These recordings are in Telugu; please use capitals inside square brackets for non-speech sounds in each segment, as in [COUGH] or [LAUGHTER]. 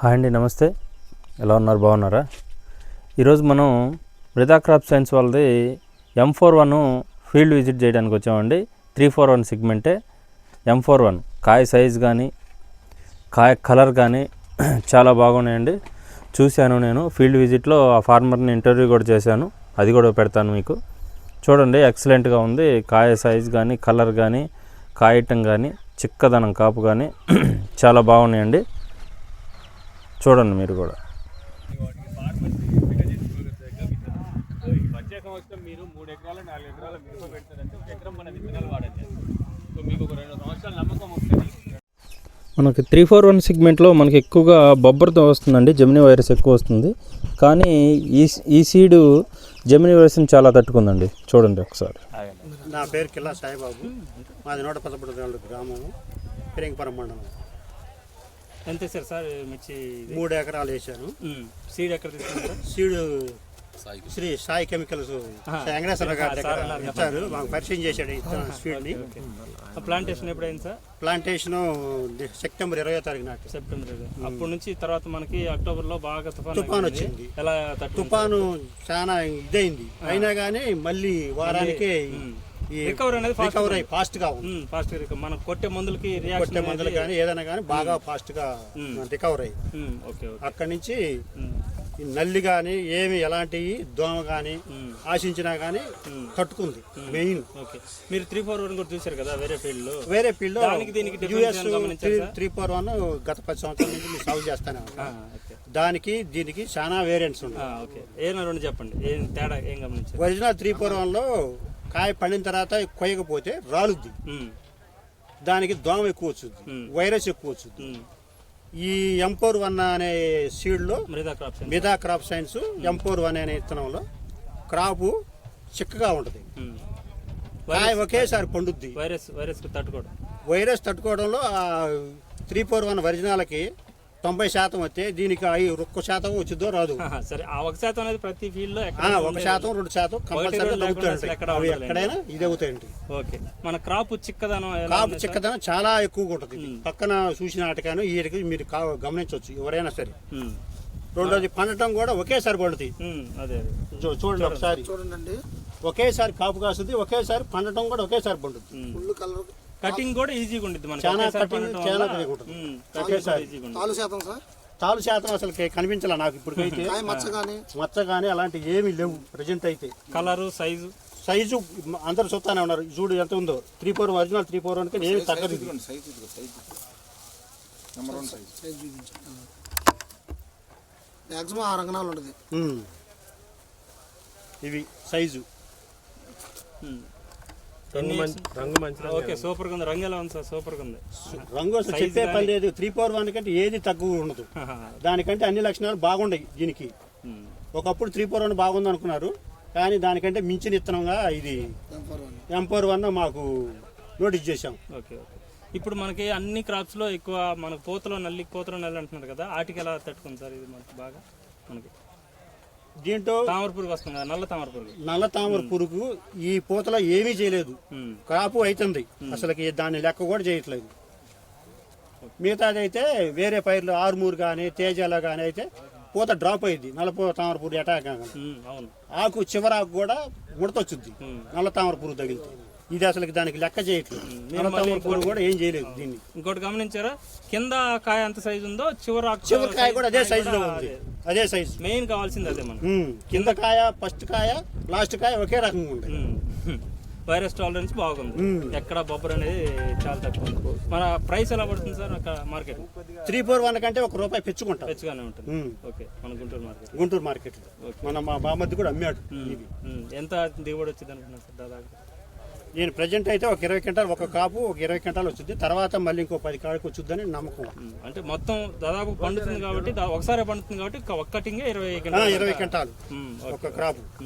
హాయ్ అండి నమస్తే. ఎలా ఉన్నారు? బాగున్నారా? ఈరోజు మనం మృదా క్రాప్ సైన్స్ వాళ్ళది M four one field visit చేయడానికి వచ్చామండి. త్రీ ఫోర్ వన్ సిగ్మెంటే. ఎం ఫోర్ వన్ కాయ సైజ్ కానీ కాయ కలర్ కానీ [CLEARS THROAT] చాలా బాగున్నాయండి. చూశాను నేను. ఫీల్డ్ విజిట్లో ఆ ఫార్మర్ని ఇంటర్వ్యూ కూడా చేశాను. అది కూడా పెడతాను మీకు. చూడండి ఎక్సలెంట్గా ఉంది. కాయ సైజ్ కానీ కలర్ కానీ కాయటం కానీ చిక్కదనం కాపు కానీ [CLEARS THROAT] చాలా బాగున్నాయండి. చూడండి మీరు కూడా. వచ్చే సంవత్సరం మీరు మూడు ఎకరాలు నాలుగు ఎకరాలు మిరప పెడతారంటే ఒక ఎకరం మన విత్తనాలు వాడండి సో మీకు ఒక రెండు సంవత్సరాల నమ్మకం వస్తుంది మనకి త్రీ ఫోర్ వన్ సెగ్మెంట్లో మనకి ఎక్కువగా బొబ్బర్తో వస్తుందండి జెమిని వైరస్ ఎక్కువ వస్తుంది. కానీ ఈ ఈ సీడు జెమిని వైరస్ని చాలా తట్టుకుందండి. చూడండి ఒకసారి. నా పేరు కిల్లా సాయిబాబు. మాది నూట పదమూడు గ్రామము పెరింగపురం మండలం. అంతే సార్ సార్ మిర్చి మూడు ఎకరాలు వేసాను సీడ్ ఎక్కడ తీసుకున్నారు సీడు శ్రీ సాయి కెమికల్స్ వెంకటేశ్వర గారి దగ్గర ఇచ్చారు. మాకు పరిచయం చేశాడు ఇతను స్వీడ్ని ప్లాంటేషన్ ఎప్పుడైంది సార్? ప్లాంటేషన్ సెప్టెంబర్ ఇరవై తారీఖు నాటి సెప్టెంబర్ అప్పటి నుంచి తర్వాత మనకి అక్టోబర్లో బాగా తుఫాన్ తుఫాన్ వచ్చింది. ఎలా తుఫాను చాలా ఇదైంది. అయినా కానీ మళ్ళీ వారానికే రికవర్ అనేది ఫాస్ట్ రికవర్ అయ్యి ఫాస్ట్గా ఉంది ఫాస్ట్ రికవర్ మనం కొట్టే మందులకి కొట్టే మందులు కానీ ఏదైనా కానీ బాగా ఫాస్ట్గా రికవర్ అయ్యి. అక్కడి నుంచి ఈ నల్లి కానీ ఏమి ఎలాంటివి దోమ కానీ ఆశించినా కానీ తట్టుకుంది మెయిన్. ఓకే. మీరు త్రీ ఫోర్ వన్ కూడా చూసారు కదా వేరే ఫీల్డ్లో? వేరే ఫీల్డ్ difference యూఎస్? త్రీ ఫోర్ వన్ గత పది సంవత్సరాల నుంచి నేను సాగు చేస్తానే దానికి దీనికి చాలా వేరియంట్స్ ఉన్నాయి ఓకే. ఏమైనా రెండు చెప్పండి. ఏం తేడా ఏం గమనించారు? ఒరిజినల్ త్రీ ఫోర్ వన్లో కాయ పండిన తర్వాత కొయ్యకపోతే రాలుద్ది. దానికి దోమ ఎక్కువ వచ్చింది. వైరస్ ఎక్కువ వచ్చింది. ఈ ఎంపోర్ వన్ అనే సీడ్లో Mruda crop science M four one అనే విత్తనంలో క్రాపు చిక్కగా ఉంటుంది. కాయ ఒకేసారి పండుద్ది. వైరస్ వైరస్ తట్టుకోవడం. వైరస్ తట్టుకోవడంలో త్రీ ఫోర్ వన్ ఒరిజినల్కి తొంభై శాతం వస్తే దీనికి అవి ఒక్క శాతం వచ్చిందో రాదు. సరే ఆ ఒక శాతం అనేది ప్రతి ఫీల్డ్లో ఒక శాతం రెండు శాతం అవి. ఎక్కడైనా ఇది అవుతాయండి. ఓకే. మన క్రాప్ చిక్కదనం సార్? చిక్కదనం చాలా ఎక్కువగా ఉంటుంది. ఇది. పక్కన చూసిన ఆటకాను ఈ మీరు గమనించవచ్చు ఎవరైనా సరే. ఉమ్, రెండోది పండటం కూడా ఒకేసారి అదే. చూ- చూడండి ఒకసారి. చూడండి. ఒకేసారి కాపు కాస్తుంది ఒకేసారి పండటం కూడా ఒకేసారి పండుతుంది. ఫుల్ కలర్ కటింగ్ కూడా ఈజీగా ఉంటుంది మనకి. చాలా ఒకేసారి పండటం చాలా cutting ఉంటుంది. తాలు శాతం సార్? తాలు శాతం అసలు కనిపించాల నాకు ఇప్పటికైతే. మచ్చ కానీ మచ్చ కానీ అలాంటి ఏమీ లేవు ప్రజెంట్ అయితే. కలరు సైజు సైజు అందరు చూస్తానే ఉన్నారు. చూడు ఎంత ఉందో. Three four original three four వన్కి ఏమి తగ్గదు మ్యాక్సిమం ఆరు అంగనాలు ఉంటుంది. ఇవి సైజు? ఓకే సూపర్ ఉంది రంగు ఎలా ఉంది సార్? సూపర్ ఉంది రంగు అసలు చెప్పే పని లేదు. త్రీ ఫోర్ వన్ కంటే ఏది తక్కువ ఉండదు. [LAUGHS] దానికంటే అన్ని లక్షణాలు బాగుండయి దీనికి. ఉమ్, ఒకప్పుడు త్రీ ఫోర్ వన్ బాగుంది అనుకున్నారు. కానీ దానికంటే మించిన ఇత్తనంగా ఇది ఎం ఫోర్ వన్ మాకు నోటీస్ చేశాం. Okay okay. ఇప్పుడు మనకి అన్ని క్రాప్స్లో ఎక్కువ మనకు పూతలో నల్లి పూతలో నల్లి అంటున్నారు కదా వాటికి ఎలా తట్టుకుంది సార్ ఇది మనకి బాగా మనకి? దీంట్లో తామర పురుగు వస్తుంది కదా నల్ల తామర పురుగు నల్ల తామర పురుగు ఈ పూతలో ఏమీ చేయలేదు. క్రాపు అవుతుంది అసలుకి దాన్ని లెక్క కూడా చేయట్లేదు. మిగతాది అయితే వేరే పైర్లు ఆరుమూరు కానీ తేజాల కానీ అయితే పూత డ్రాప్ అయ్యింది నల్ల తామర పురుగు అటాక్ ఆకు చివరాకు కూడా ముడతొచ్చుద్ది. నల్ల తామర పురుగు తగిలితే. ఇది అసలు దానికి లెక్క చేయట్లేదు. నల్ల తామర పురుగు కూడా ఏం చేయలేదు దీన్ని. ఇంకోటి గమనించారా? కింద కాయ ఎంత సైజు ఉందో చివర చివరికాయ కూడా అదే సైజులో ఉంది. అదే సైజు మెయిన్ కావాల్సింది అదే ఉమ్. కింద కాయ ఫస్ట్ కాయ లాస్ట్ కాయ ఒకే రకంగా ఉమ్. వైరస్ టాలరెన్స్ బాగుంది. ఎక్కడ బొబ్బర్ అనేది చాలా తక్కువ. మన ప్రైస్ ఎలా పడుతుంది సార్ అక్కడ మార్కెట్ త్రీ ఫోర్ వన్ కంటే ఒక రూపాయి పెంచుకుంటాం. హెచ్గానే ఉంటుంది. ఓకే మన గుంటూరు మార్కెట్ గుంటూరు మార్కెట్లో మన మా బామర్ది కూడా అమ్మాడు. ఎంత దిగుబడి వచ్చింది అనుకున్నారు సార్ దాదాపు నేను ప్రజెంట్ అయితే ఒక ఇరవై క్వింటాలు ఒక కాపు ఒక ఇరవై క్వింటాలు వచ్చింది. తర్వాత మళ్ళీ ఇంకో పది కాడికి వచ్చిందని నమ్మకం. అంటే మొత్తం దాదాపు పండుతుంది కాబట్టి దా- ఒకసారి పండుతుంది కాబట్టి ఒక- ఒక్క కటింగే ఇరవై గంటలు ఇరవై క్వింటాలు ఒక. క్రాపు.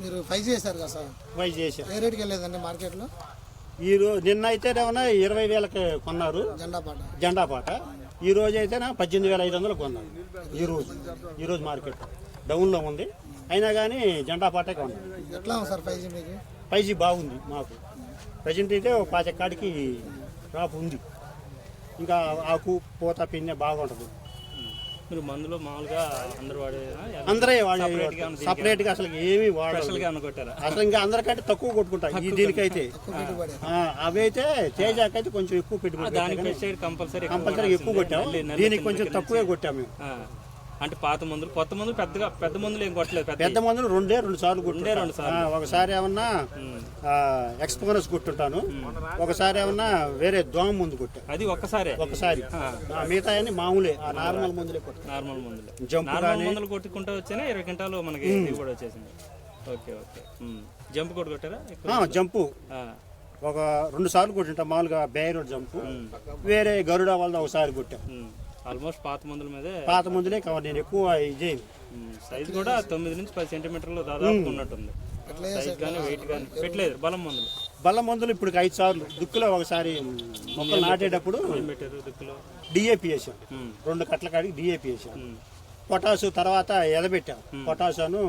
మీరు ఫైవ్ చేశారు కదా సార్? వై చేసా ఏ రేట్కి వెళ్ళేదండి మార్కెట్లో? ఈ రోజు నిన్న అయితే ఏమన్నా ఇరవై వేలకు కొన్నారు. జెండా పాట. జెండా పాట. ఈ రోజు అయితే పద్దెనిమిది వేల ఐదు వందలు కొన్నారు. ఈ రోజు. ఈ రోజు మార్కెట్. డౌన్లో ఉంది. అయినా కానీ జెండా పాటే కొన్నారు ఎట్లా ఉంది సార్ ఫైవ్ జీ మీకు పైజీ బాగుంది మాకు. ప్రజెంట్ అయితే ఒక పాతిక కాడికి క్రాప్ ఉంది. ఇంకా ఆకు పూత పిన్నె బాగుంటుంది. మీరు మందులు మామూలుగా అందరూ వాడేనా? అందరే Separate గా ఉంది దీనికి సపరేట్గా అసలు ఏమీ అనుకుంటారా అసలు ఇంకా అందరికంటే తక్కువ కొట్టుకుంటా ఈ దీనికైతే. ఆ, అవి అయితే తేజాకైతే కొంచెం ఎక్కువ పెట్టుకుంటాం కంపల్సరీ కంపల్సరీ ఎక్కువ కొట్టాం దీనికి కొంచెం తక్కువే కొట్టాం మేము. అంటే పాత మందులు కొత్త మందులు పెద్దగా పెద్ద మందులు ఏం కొట్టలేదు పెద్ద మందులు రెండే రెండు సార్లు కొట్టుంటా. రెండు సార్లు. ఒకసారి ఏమన్నా ఎక్స్పోనస్ కొట్టుంటాను. ఒకసారి ఏమన్నా వేరే దోమ ముందు కొట్టా. అది ఒకసారి. ఆ, మిగతా అన్ని మామూలే ఆ నార్మల్ మందులే కొట్టా. నార్మల్ మందులు. జంప్ నార్మల్ మందులు కొట్టుకుంటూ వచ్చానే? ఇరవై గంటలు మనకి దిగుబడి వచ్చేసింది. Okay okay. జంప్ కూడా కొట్టారా? జంపు. ఒక రెండు సార్లు కొట్టింటా మామూలుగా బేరోడ్ జంపు. వేరే గరుడ వాళ్ళ ఒకసారి కొట్టాం. ఆల్మోస్ట్ పాత మందుల మీదే పాత మందులే కావాలి నేను ఎక్కువ ఇది చేయను. సైజ్ కూడా తొమ్మిది నుంచి పది సెంటీమీటర్లు దాదాపు ఉన్నట్టుంది. సైజ్ కానీ వెయిట్ కానీ పెట్టలేదు బలం మందులు. బల్ల మందులు ఇప్పుడు ఐదు సార్లు దుక్కులో ఒకసారి మొక్కలు నాటేటప్పుడు ఏం పెట్టారు దిక్కులో? డిఏపి వేసాం. రెండు కట్ల కాడికి డిఏపి వేసాం. పొటాసు తర్వాత ఎదబెట్టాం పొటాసు అను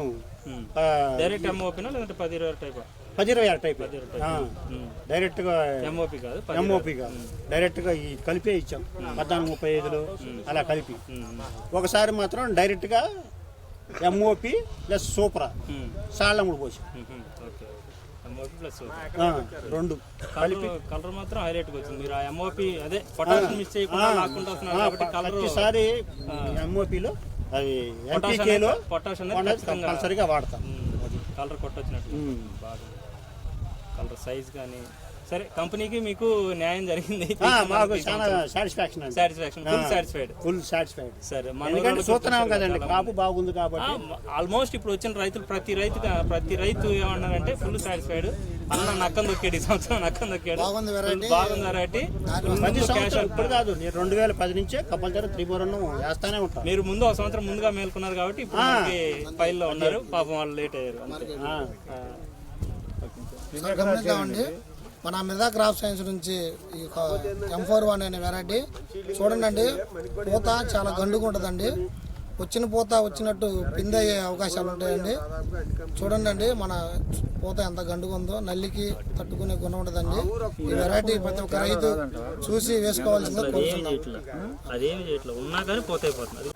ఉమ్. ఆ, డైరెక్ట్ ఎంఓపీనా లేదంటే పది ఇరవై టైప్? పది ఇరవై ఆరు టైప్ ఉమ్. డైరెక్ట్గా ఎంఓపీ కాదు పది ఎంఓపిగా డైరెక్ట్గా ఈ కలిపే ఇచ్చాం. పద్నాలుగు ముప్పై ఐదులు అలా కలిపి. ఒకసారి మాత్రం డైరెక్ట్గా ఎంఓపి ప్లస్ సూపరా. సాళ్ళముడు పోసాం. ఎంఓపీ రెండు కలర్ కలర్ మాత్రం హైలైట్ వచ్చింది. మీరు ఆ ఎంఓపి అదే పొటాషియం మిస్ చేయకుండా లాక్కుండా వస్తున్నారు కాబట్టి కలర్ ప్రతిసారి ఎంఓపిలో అది ఎంపీకేలో పొటాష్ అనేది కంపల్సరీగా వాడతాం. కలర్ కొట్టొచ్చినట్టు. బాగా. కలర్ సైజ్ కానీ. సరే కంపెనీకి మీకు న్యాయం జరిగింది ఆ, మాకు చాలా సాటిస్ఫాక్షన్ అండి. Satisfaction full satisfied full satisfied సరే మన చూస్తున్నాం కదండి కాపు బాగుంది కాబట్టి. ఆల్మోస్ట్ ఇప్పుడు వచ్చిన రైతులు ప్రతి రైతు ప్రతి రైతు ఏమన్నారంటే ఫుల్ సాటిస్ఫైడ్ అన్న నక్కం దొక్కాడు ఈ సంవత్సరం నక్కం దొక్కాడు బాగుంది వెరైటీ ఇప్పుడు కాదు నేను రెండు వేల పది నుంచే కంపల్సరీ త్రిపురం వేస్తానే ఉంటాను మీరు ముందు ఒక సంవత్సరం ముందుగా మేల్కొన్నారు కాబట్టి ఇప్పుడు మనకి ఫైల్లో ఉన్నారు. పాపం వాళ్ళు లేట్ అయ్యారు ఆ. సార్ గమనిద్దామండి. మన మిర్దా క్రాప్ సైన్స్ నుంచి ఈ ఎం ఫోర్ వన్ అనే వెరైటీ. చూడండి పూత చాలా గండుగా ఉంటుందండి. వచ్చిన పూత వచ్చినట్టు పిందయ్యే అవకాశాలు ఉంటాయండి. చూడండి అండి మన పూత ఎంత గండుగా ఉందో నల్లికి తట్టుకునే గుణం ఉంటుందండి. ఈ వెరైటీ ప్రతి ఒక్క రైతు చూసి వేసుకోవాల్సిందే కోరుతున్నాం. అదేమి చేయట్లేదు ఉన్నా కానీ పోతే పోతుంది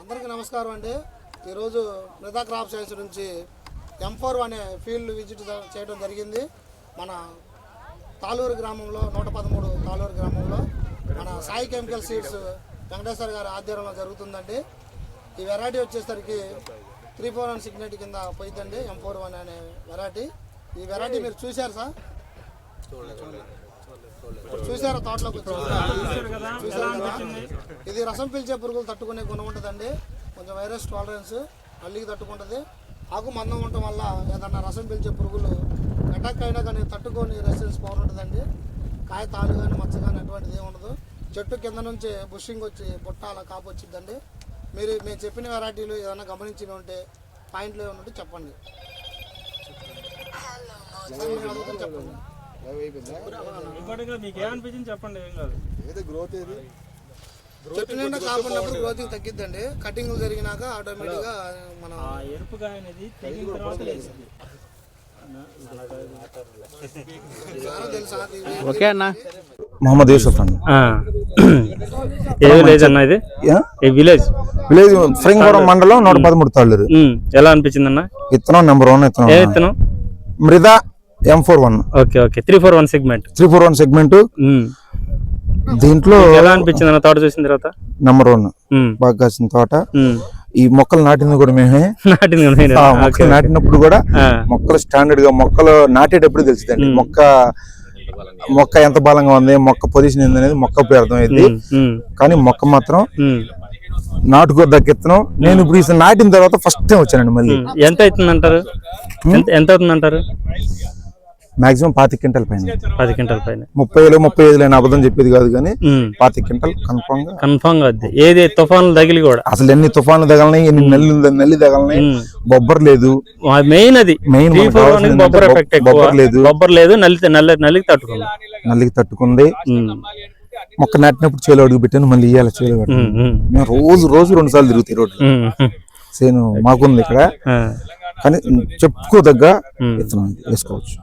అందరికీ నమస్కారం అండి. ఈరోజు మృదా క్రాప్ సైన్స్ నుంచి ఎంఫోర్ అనే ఫీల్డ్ విజిట్ చేయడం జరిగింది. మన తాలూరు గ్రామంలో నూట పదమూడు తాలూరు గ్రామంలో మన సాయి కెమికల్ సీడ్స్ వెంకటేశ్వర గారి ఆధ్వర్యంలో జరుగుతుందండి. ఈ వెరైటీ వచ్చేసరికి త్రీ ఫోర్ వన్ సిగ్నెట్ కింద పోయిందండి ఎం ఫోర్ వన్ అనే వెరైటీ. ఈ వెరైటీ మీరు చూశారు సార్? ఇప్పుడు చూసారా తోటలోకి వచ్చి? చూసారు ఇది రసం పీల్చే పురుగులు తట్టుకునే గుణం ఉంటుందండి. కొంచెం వైరస్ టాలరెన్స్ నల్లికి తట్టుకుంటుంది. ఆకు మందం ఉండటం వల్ల ఏదన్నా రసం పీల్చే పురుగులు అటాక్ అయినా కానీ తట్టుకొని రెసిడెన్స్ పవర్ ఉంటుందండి. కాయ తాలు కానీ మచ్చ కానీ అటువంటిది ఏమి ఉండదు. చెట్టు కింద నుంచి బుషింగ్ వచ్చి బుట్ట అలా కాపు వచ్చిందండి మీరు మేము చెప్పిన వెరైటీలు ఏదైనా గమనించి ఉంటే పాయింట్లు ఏమైనా ఉంటే చెప్పండి. చెప్పండి. ఇప్పటిగా మీకు ఏమనిపించింది చెప్పండి ఏం కాదు. చెట్టు నిండా కాపున్నప్పుడు గ్రోతింగ్ తగ్గిద్దండి. కటింగ్ జరిగినాక ఆటోమేటిక్గా మనం అనేది తెగిన తర్వాత లేచింది ఇది ఓకే అన్న. మొహమ్మద్ యూసుఫ్ అండి ఏ విలేజ్ అన్న ఇది? ఏ విలేజ్ విలేజ్ శ్రీంగవరం మండలం నూట పదమూడు తాళ్ళూరు ఎలా అనిపించింది అన్న విత్తనం నెంబర్ వన్ ఏ విత్తనం విత్తనం Mruda M four one okay okay. Three four one segment three four one segment దీంట్లో ఎలా అనిపించింది అన్న తోట చూసిన తర్వాత? నెంబర్ వన్ బాగా కాసిన తోట. ఈ మొక్కలు నాటింది కూడా మేమే. నాటింది మొక్కలు నాటినప్పుడు కూడా మొక్కలు స్టాండర్డ్గా మొక్కలు నాటేటప్పుడు తెలిసిందండి. మొక్క మొక్క ఎంత బలంగా ఉంది మొక్క పొజిషన్ ఏంది అనేది మొక్క అర్థమైంది కానీ మొక్క మాత్రం ఉమ్, నాటుకోద్దాకి విత్తనం నేను ఇప్పుడు నాటిన తర్వాత ఫస్ట్ టైం వచ్చానండి మళ్ళీ. ఎంత అవుతుంది అంటారు ఎంత ఎంత అవుతుంది అంటారు మాక్సిమం పాతి క్వింటల్ పైన. పది క్వింటల్ పైన ముప్పై వేలు ముప్పై ఐదు లేని అబద్ధం చెప్పేది కాదు కానీ పాతి క్వింటల్ కన్ఫామ్గా. కన్ఫామ్గా ఏది తుఫాన్లు తగిలి కూడా. అసలు ఎన్ని తుఫాన్లు తగలనాయి ఎన్ని నల్లి నల్లి తగలనాయి. బొబ్బర్ లేదు. మెయిన్ అది. వన్ బొబ్బర్ ఎఫెక్ట్ బొబ్బర్ లేదు. బొబ్బర్ లేదు నల్లి నల్లి నల్లికి తట్టుకుంది. నల్లికి తట్టుకుంది. మొక్క నాటినప్పుడు చేలో అడుగు పెట్టాను మళ్ళీ ఇయ్యాల చేలో మేము రోజు రోజు రెండు సార్లు తిరుగుతాయి ఉమ్. సేను మాకుంది ఇక్కడ. కానీ చెప్పుకోదగ్గ విత్తనం. వేసుకోవచ్చు.